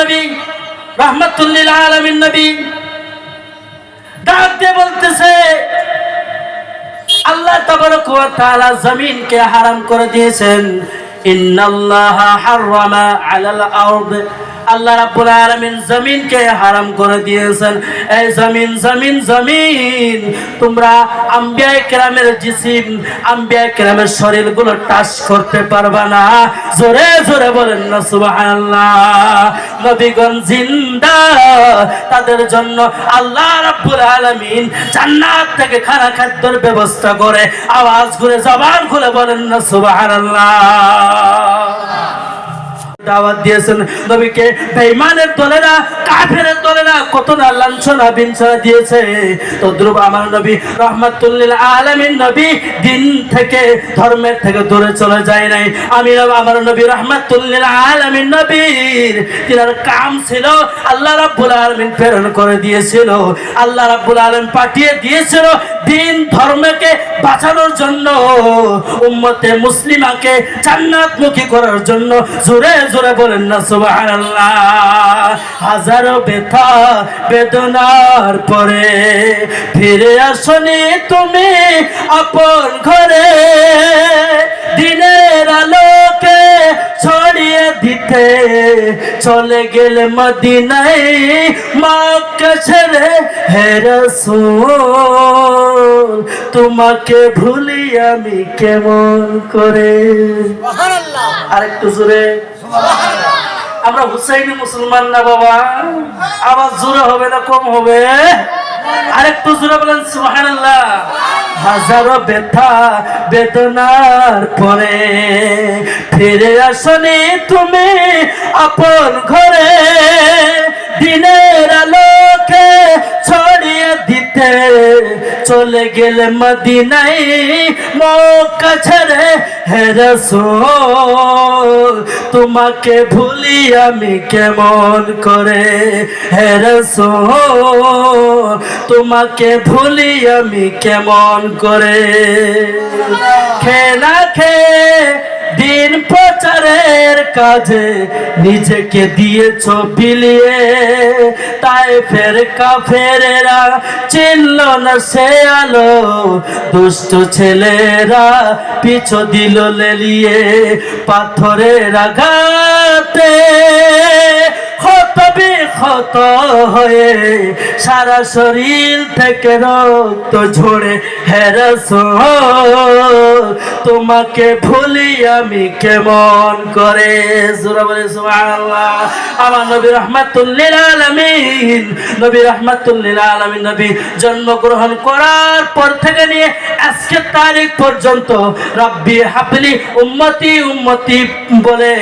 নবী, রহমতুল্লিল আলমিন নবী, ডাক দিয়ে বলতেছে, আল্লাহ তাবারক জমিনকে হারাম করে দিয়েছেন। ইন্নাল্লাহা হারামা আলাল আরদ। আল্লাহ রাব্বুল আলামিন জমিনকে হারাম করে দিয়েছেন। এই জমিন জমিন জমিন। তোমরা আম্বিয়া কেরামের জিসিম, আম্বিয়া কেরামের শরীরগুলো টাচ করতে পারবা না। জোরে জোরে বলেন না, সুবহানাল্লাহ। নবীগণ জিন্দা। তাদের জন্য আল্লাহ রাব্বুল আলামিন জান্নাত থেকে খানা খাদ্যের ব্যবস্থা করে আওয়াজ করে জবান খুলে বলেন না, সুবহানাল্লাহ। দাওয়াত দিয়েছেন। নবীকে কত না লাঞ্ছনা বিঞ্ছনা দিয়েছে। আমার নবী রহমাতুল্লিল নবী দিন থেকে, ধর্মের থেকে দূরে চলে যায় নাই। আমি আমার নবী রহমাতুল্লিল নবীর তিনার কাম ছিল আল্লাহ রাব্বুল প্রেরণ করে দিয়েছিল। আল্লাহ রাব্বুল আলামিন পাঠিয়ে দিয়েছিল দিন ধর্মকে বাঁচানোর জন্য, উম্মতে মুসলিমাকে জান্নাতমুখী করার জন্য জোরে জোরে বলেন না সুবহানাল্লাহ। হাজারো ব্যথা বেদনার পরে ফিরে আসনি তুমি আপন ঘরে। দিনের আলোকে ছড়িয়ে দিতে চলে গেলে মদিনায় মক্কা ছেড়ে হে রাসূল তোমাকে ভুলি আমি কেমন করে? আরেকটু জোরে। আমরা হুসাইনি মুসলমান না বাবা। আবার জোরে হবে না কম হবে? আরেকটু জোরে বলেন, সুবহানাল্লাহ। হাজারো ব্যথা বেদনার পরে ফিরে আসনি তুমি আপন ঘরে। দিনের আলোকে ছড়িয়ে দিতে চলে গেলে মদিনাই মক্কা ছেড়ে হে রাসূল তোমাকে ভুলি আমি কেমন করে? হে রাসূল তোমাকে ভুলি আমি কেমন করে? খে না খে দিন প্রচারের কাজে নিজেকে দিয়েছ বিলিয়ে, তাই ফের কাফেরেরা চিনল না সে আলো। দুষ্ট ছেলেরা পিছু দিল লেলিয়ে পাথরের আঘাতে। ক্ষত হয়ে সারা শরীর থেকে রক্ত ঝরে হেরস তোমাকে ভুলি আমি কেমন করে? আমার নবী রহমাতুল্লিল আলামিন, নবী রহমাতুল্লিল আলামিন নবী জন্মগ্রহণ করার পর থেকে নিয়ে তারিখ পর্যন্ত রব্বি হাবলি উম্মতি উম্মতি বলে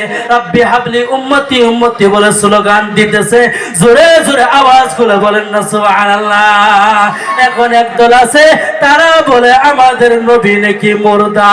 হাবলি উম্মতি উম্মতি বলে স্লোগান দিতেছে। জোরে জোরে আওয়াজ করে বলেন না সুবহানাল্লাহ। এখন একদল আছে, তারা বলে আমাদের নবী নাকি মুর্দা।